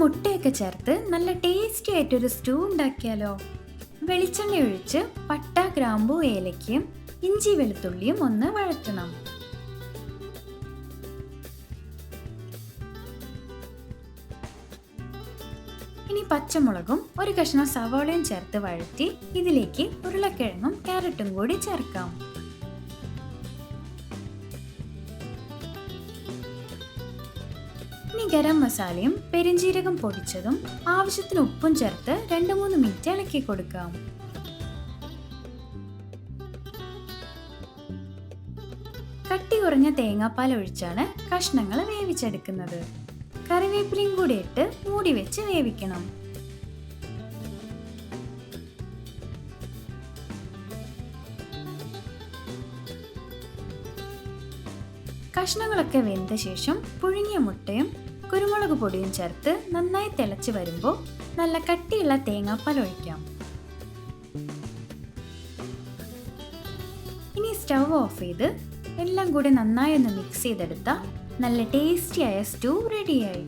മുട്ടയൊക്കെ ചേർത്ത് നല്ല ടേസ്റ്റി ആയിട്ടൊരു സ്റ്റൂ ഉണ്ടാക്കിയാലോ? വെളിച്ചെണ്ണ ഒഴിച്ച് പട്ട ഗ്രാമ്പു ഏലയ്ക്കും ഇഞ്ചി വെളുത്തുള്ളിയും ഒന്ന് വഴറ്റണം. ഇനി പച്ചമുളകും ഒരു കഷ്ണം സവാളയും ചേർത്ത് വഴറ്റി ഇതിലേക്ക് ഉരുളക്കിഴങ്ങും ക്യാരറ്റും കൂടി ചേർക്കാം. ഇനി ഗരം മസാലയും പെരിഞ്ജീരകം പൊടിച്ചതും ആവശ്യത്തിന് ഉപ്പും ചേർത്ത് രണ്ട് മൂന്ന് മിനിറ്റ് ഇളക്കി കൊടുക്കാം കട്ടി കുറഞ്ഞ തേങ്ങാപ്പാൽ ഒഴിച്ചാണ് കഷ്ണങ്ങൾ വേവിച്ചെടുക്കുന്നത്. കറിവേപ്പിലയും കൂടി ഇട്ട് മൂടി വെച്ച് വേവിക്കണം. കഷ്ണങ്ങളൊക്കെ വെന്ത ശേഷം പുഴുങ്ങിയ മുട്ടയും കുരുമുളക് പൊടിയും ചേർത്ത് നന്നായി തിളച്ച് വരുമ്പോൾ നല്ല കട്ടിയുള്ള തേങ്ങാപ്പാൽ ഒഴിക്കാം. ഇനി സ്റ്റവ് ഓഫ് ചെയ്ത് എല്ലാം കൂടി നന്നായി ഒന്ന് മിക്സ് ചെയ്തെടുത്ത നല്ല ടേസ്റ്റിയായ സ്റ്റൂ റെഡിയായി.